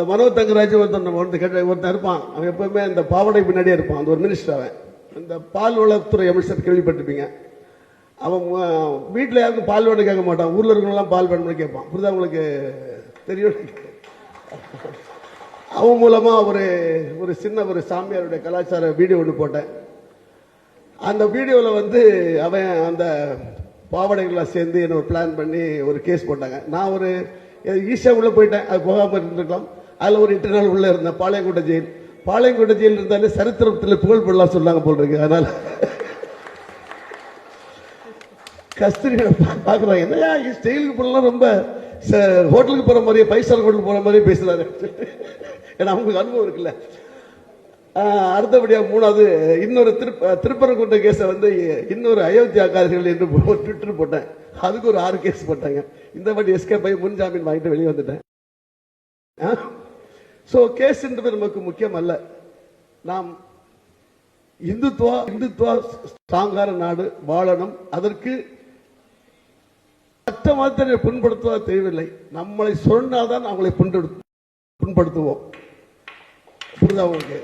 அந்த மனோ தங்கராஜ் ஒருத்தன் ஒருத்தன் கேட்ட ஒருத்தன் இருப்பான். அவன் எப்பவுமே இந்த பாவடை பின்னாடியே இருப்பான். அந்த ஒரு மினிஸ்டர் அவன். இந்த பால் வளத்துறை அமைச்சர் கேள்விப்பட்டிருப்பீங்க. அவன் வீட்டில் யாருக்கும் பால் வேணும் கேட்க மாட்டான். ஊரில் இருக்கவங்களாம் பால் வேணும்னு கேட்பான். புரிதா உங்களுக்கு? தெரியும் அவன் மூலமாக ஒரு ஒரு சின்ன ஒரு சாமியாருடைய கலாச்சார வீடியோ ஒன்று போட்டேன். அந்த வீடியோவில் வந்து அவன் அந்த பாவடைகள்லாம் சேர்ந்து என்ன ஒரு பிளான் பண்ணி ஒரு கேஸ் போட்டாங்க. நான் ஒரு ஈஸியாக உள்ளே போயிட்டேன். அது போகாமல் இருந்திருக்கலாம். அதில் ஒரு எட்டு நாள் உள்ளே இருந்தேன். பாளையங்கோட்டை ஜெயில். பாளையங்கோட்டை ஜெயில் இருந்தாலே சரித்திரத்தில் புகழ் பெறலாம் சொன்னாங்க போல் இருக்கு. அதனால கஸ்தூரி பார்க்குறாங்க. என்னையா ஸ்டைலுக்கு போகலாம் ரொம்ப ச- ஹோட்டலுக்கு போகிற மாதிரியே ஃபைவ் ஸ்டார் ஹோட்டலுக்கு போகிற மாதிரியே பேசுகிறாரு ஏன்னா அவங்களுக்கு அனுபவம் இருக்குல்ல. அடுத்தபடியாக மூணாவது இன்னொரு திருப்ப திருப்பரங்குன்ற கேஸை வந்து இன்னொரு அயோத்தியாக்காரர்கள் என்று ஒரு ட்விட்டர் போட்டேன். அதுக்கு ஒரு ஆறு கேஸ் போட்டாங்க. இந்த மாதிரி எஸ்கே பை முன் ஜாமீன் வாங்கிட்டு வெளியே வந்துட்டேன். ஸோ கேஸ்ன்றது நமக்கு முக்கியம் அல்ல நாம் இந்துத்துவா இந்துத்துவா ஸ்ட்ராங்கான நாடு வாழணும் அதற்கு மற்ற மதத்தினை புண்படுத்துவா தேவையில்லை நம்மளை சொன்னாதான் அவங்களை புண்படுத்துவோம். புரிதா உங்களுக்கு?